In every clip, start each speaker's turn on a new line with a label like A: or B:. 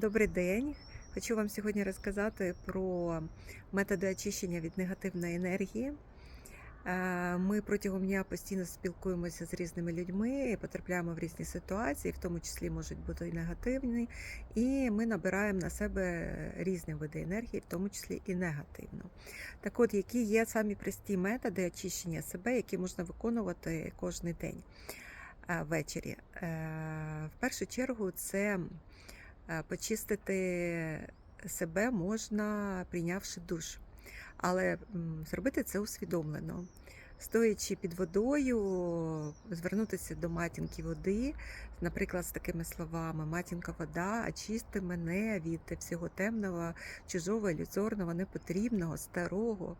A: Добрий день. Хочу вам сьогодні розказати про методи очищення від негативної енергії. Е, Ми протягом дня постійно спілкуємося з різними людьми, потрапляємо в різні ситуації, в тому числі можуть бути і негативні, і ми набираємо на себе різні види енергії, в тому числі і негативну. Так от, які є самі прості методи очищення себе, які можна виконувати кожен день е, ввечері. Е, В першу чергу це Почистити себе можна, прийнявши душ, але зробити це усвідомлено. Стоячи під водою, звернутися до матінки води, наприклад, з такими словами: Матінка вода, очисти мене від всього темного, чужого, ілюзорного, непотрібного, старого.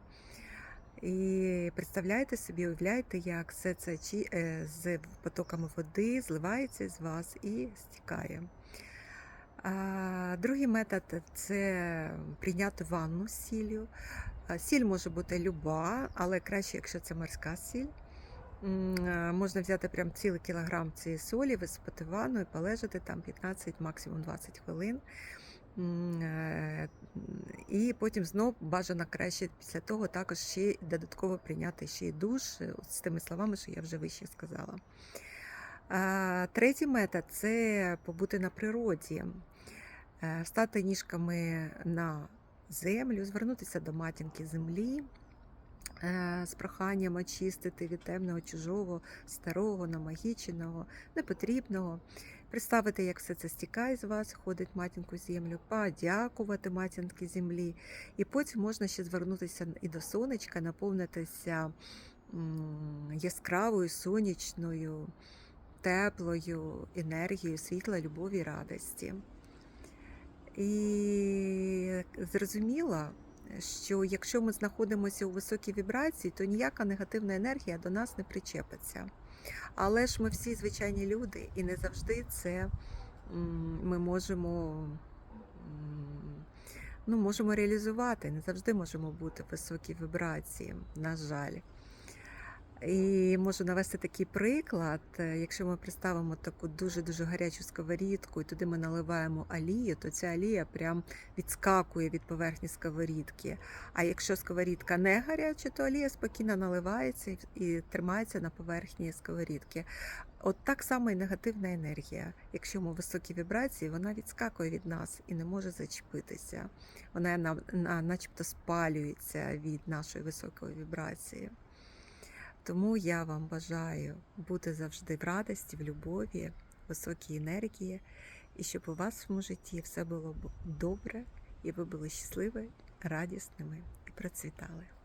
A: І представляйте собі, уявляйте, як все це е, з потоками води зливається з вас і стікає. Другий метод це прийняти ванну з сіллю. Сіль може бути люба, але краще, якщо це морська сіль. Можна взяти прям цілий кілограм цієї солі, висипати ванну і полежати там 15, максимум 20 хвилин. Е, І потім знов бажано краще після того також ще додатково прийняти ще й душ е, з тими словами, що я вже вище сказала. Третій метод це побути на природі, Е, стати ніжками на землю, звернутися до матінки землі е, з проханням очистити від темного, чужого, старого, намагіченого, непотрібного. Представити, як все це стікає з вас, ходить матінку землю, подякувати матінки землі. І потім можна ще звернутися і до сонечка, наповнитися яскравою, сонячною, теплою енергією світла, любові радості. І зрозуміло, що якщо ми знаходимося у високій вібрації, то ніяка негативна енергія до нас не причепиться. Але ж ми всі звичайні люди, і не завжди це ми можемо, ну, можемо реалізувати, не завжди можемо бути в високій вібрації, на жаль. І можу навести такий приклад. Е, Якщо ми представимо таку дуже-дуже гарячу сковорідку, і туди ми наливаємо олію, то ця олія прям відскакує від поверхні сковорідки. А якщо сковорідка не гаряча, то олія спокійно наливається і- тримається на поверхні сковорідки. От так само і негативна енергія. Якщо ми в високій вібрації, вона відскакує від нас і не може зачепитися. Вона на- на- начебто спалюється від нашої високої вібрації. Тому я вам бажаю бути завжди в радості, в любові, високій енергії, і щоб у вашому житті все було добре, і ви були щасливі, радісними і процвітали.